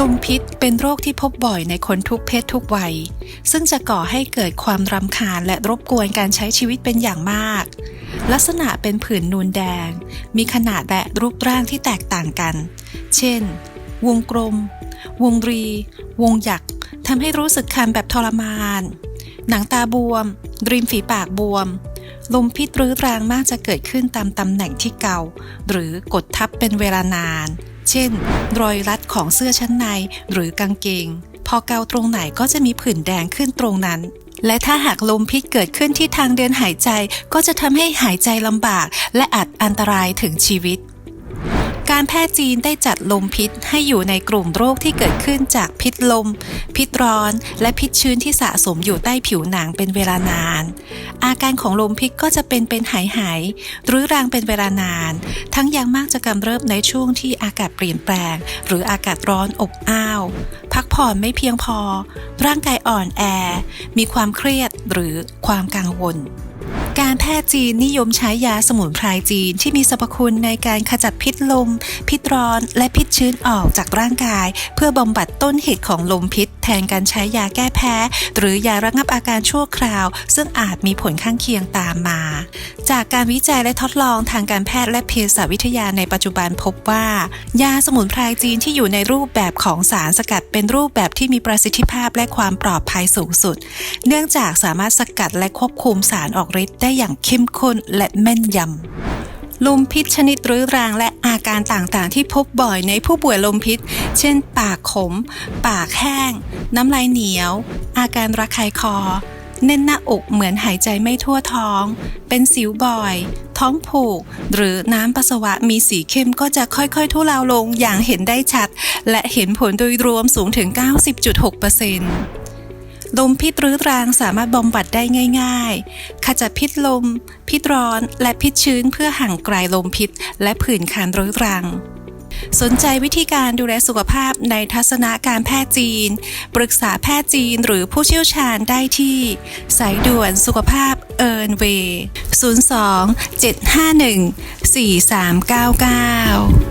ลมพิษเป็นโรคที่พบบ่อยในคนทุกเพศทุกวัย ซึ่งจะก่อให้เกิดความรำคาญและรบกวนการใช้ชีวิตเป็นอย่างมาก ลักษณะเป็นผื่นนูนแดง มีขนาดและรูปร่างที่แตกต่างกัน เช่น วงกลม วงรี วงหยักทำให้รู้สึกคันแบบทรมาน หนังตาบวม ริมฝีปากบวม ลมพิษรื้อรังมากจะเกิดขึ้นตามตำแหน่งที่เกาหรือกดทับเป็นเวลานาน เช่น รอยรัดของเสื้อชั้นในหรือกางเกง พอเกาตรงไหนก็จะมีผื่นแดงขึ้นตรงนั้น และถ้าหากลมพิษเกิดขึ้นที่ทางเดินหายใจก็จะทำให้หายใจลำบาก และอาจอันตรายถึงชีวิต การแพทย์จีนได้จัดลมพิษให้อยู่ในกลุ่มโรคที่เกิดขึ้นจากพิษลม พิษร้อน และพิษชื้นที่สะสมอยู่ใต้ผิวหนังเป็นเวลานาน อาการของลมพิษก็จะเป็นเป็นหายหายหรือรางเป็นเวลานาน ทั้งยังมากจะกำเริบในช่วงที่อากาศเปลี่ยนแปลง หรืออากาศร้อนอบอ้าว พักผ่อนไม่เพียงพอ ร่างกายอ่อนแอ มีความเครียดหรือความกังวล การแพทย์จีนนิยมใช้ยาสมุนไพรจีนที่มีสรรพคุณในการขจัดพิษลม พิษร้อน และพิษชื้นออกจากร่างกาย เพื่อบำบัดต้นเหตุของลมพิษ แทนการใช้ยาแก้แพ้ หรือยาระงับอาการชั่วคราว ซึ่งอาจมีผลข้างเคียงตามมา จากการวิจัยและทดลองทางการแพทย์และเภสัชวิทยาในปัจจุบันพบว่า ยาสมุนไพรจีนที่อยู่ในรูปแบบของสารสกัดเป็นรูปแบบที่มีประสิทธิภาพและความปลอดภัยสูงสุด เนื่องจากสามารถสกัดและควบคุมสารออกฤทธิ์ได้อย่างเข้มข้นและแม่นยำลมพิษชนิดรื้อรังและอาการต่างๆ ที่พบบ่อยในผู้ป่วยลมพิษ เช่น ปากขม ปากแห้ง น้ำลายเหนียว อาการระคายคอแน่นหน้าอกเหมือนหายใจไม่ทั่วท้อง เป็นสิวบ่อย ท้องผูก หรือน้ำปัสสาวะมีสีเข้มก็จะค่อยๆ ทุเลาลงอย่างเห็นได้ชัด และเห็นผลโดยรวมสูงถึง 90.6% ลมพิษรื้อรังสามารถบำบัดได้ง่าย ๆ ขจัดพิษลม พิษร้อน และพิษชื้นเพื่อห่างไกลลมพิษ และผื่นคันรื้อรัง สนใจวิธีการดูแลสุขภาพในทัศนะการแพทย์จีน ปรึกษาแพทย์จีนหรือผู้เชี่ยวชาญได้ที่ สายด่วนสุขภาพเอิร์นเวย์ 02 751 4399